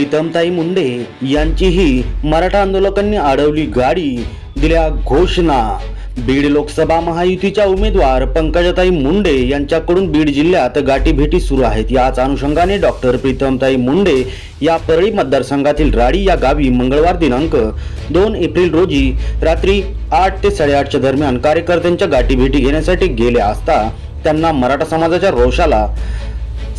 प्रीतमताई मुंडे यांचीही मराठा आंदोलकांनी अडवली गाडी. दिल्या घोषणा. बीड लोकसभा महायुतीच्या उमेदवार पंकजाताई मुंडे यांच्याकडून बीड जिल्ह्यात गाठीभेटी सुरू आहेत. याच अनुषंगाने डॉक्टर प्रीतमताई मुंडे या परळी मतदारसंघातील राडी या गावी मंगळवार दिनांक दोन एप्रिल रोजी रात्री आठ ते साडेआठच्या दरम्यान कार्यकर्त्यांच्या गाठीभेटी घेण्यासाठी गेल्या असता त्यांना मराठा समाजाच्या रोषाला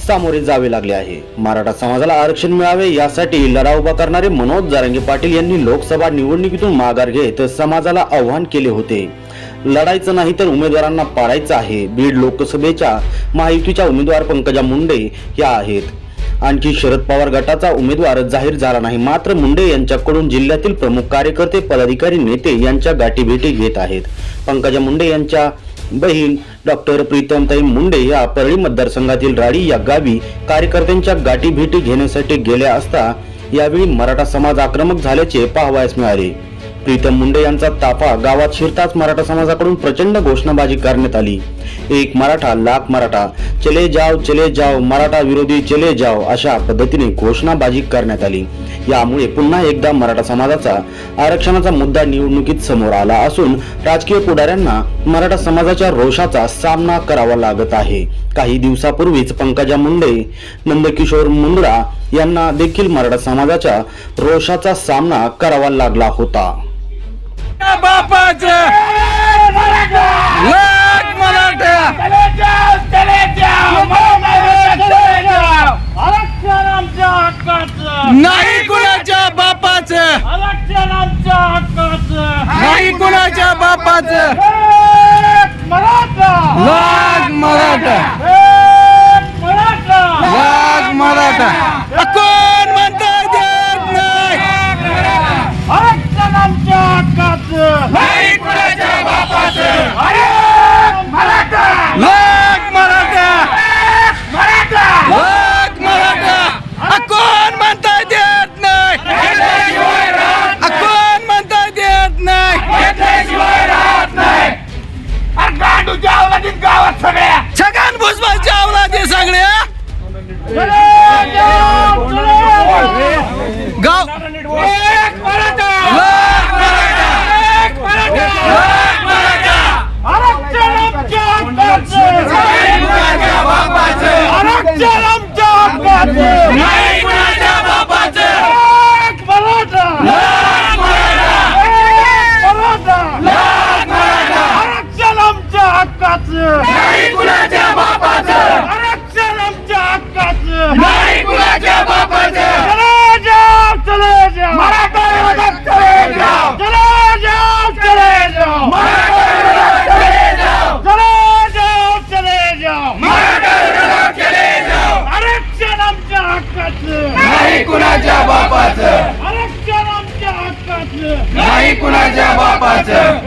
सामोरे जावे लागले आहे. मराठा समाजाला आरक्षण मिळावे यासाठी लढा उभा करणारे मनोज जारंगे पाटील यांनी लोकसभा निवडणुकीतून माघार घेत समाजाला आव्हान केले होते. लढायचं नाही तर उमेदवारांना पाडायचं आहे. बीड लोकसभेच्या महायुतीच्या उमेदवार पंकजा मुंडे या आहेत. आणखी शरद पवार गटाचा उमेदवार जाहीर झाला नाही. मात्र मुंडे यांच्याकडून जिल्ह्यातील प्रमुख कार्यकर्ते पदाधिकारी नेते यांच्या गाठीभेटी घेत आहेत. पंकजा मुंडे यांच्या बहीण डॉक्टर प्रीतमताई मुंडे या परळी मतदारसंघातील राडी या गावी कार्यकर्त्यांच्या गाठीभेटी घेण्यासाठी गेल्या असता यावेळी मराठा समाज आक्रमक झाल्याचे पाहावयास मिळाले. प्रीतम मुंडे यांचा ताफा गावात शिरताच मराठा समाजाकडून प्रचंड घोषणाबाजी करण्यात आली. एक मराठा लाख मराठा चले जाव चले जाव मराठा विरोधी चले जाव अशा पद्धतीने घोषणाबाजी करण्यात आली. यामुळे पुन्हा एकदा मराठा समाजाचा आरक्षणाचा मुद्दा निवडणुकीत समोर आला असून राजकीय पुढाऱ्यांना मराठा समाजाच्या रोषाचा सामना करावा लागत आहे. काही दिवसापूर्वीच पंकजा मुंडे नंदकिशोर मुंद्रा यांना देखील मराठा समाजाच्या रोषाचा सामना करावा लागला होता. बापाच! लाख मराठा आरक्षण आमच्या हक्काचं. नाही कुणाच्या बापाच नाही कुणाच्या बापाच एक मराठा लाख मराठा एक मराठा लाख मराठा कोण म्हणता देत नाही आरक्षण आमच्या हक्काचं नाही कुणाच्या बापाचं अरे मराठा लाख मराठा मराठा लाख मराठा कोण म्हणता देत नाही कोण म्हणता देत नाही अरे गांडू जावला दिन गावात सगळ्या छगन भुजबळ चावला ते सगळे चले जाव, चले जाव. गाव एक मराठा लाख मराठा एक मराठा लाख मराठा आरक्षण आमच्या हक्काचं नाही कुणाच्या बापाचं आरक्षण आमच्या हक्काचं नाही कुणाच्या बापाचं एक मराठा लाख मराठा एक मराठा लाख मराठा आरक्षण आमच्या हक्काचं नाही कुणाच्या बापाचं. आरक्षण आमच्या हक्काचं. नाही कुणाच्या बापाचं. चले जाव चले जाव मराठा विरोधात चले जाव. चले जाव चले जाव मराठा विरोधात चले जाव. चले जाव चले जाव मराठा विरोधात चले जाव. आरक्षण आमच्या हक्काचं. नाही कुणाच्या बापाचं. आरक्षण आमच्या हक्काचं. नाही कुणाच्या बापाचं.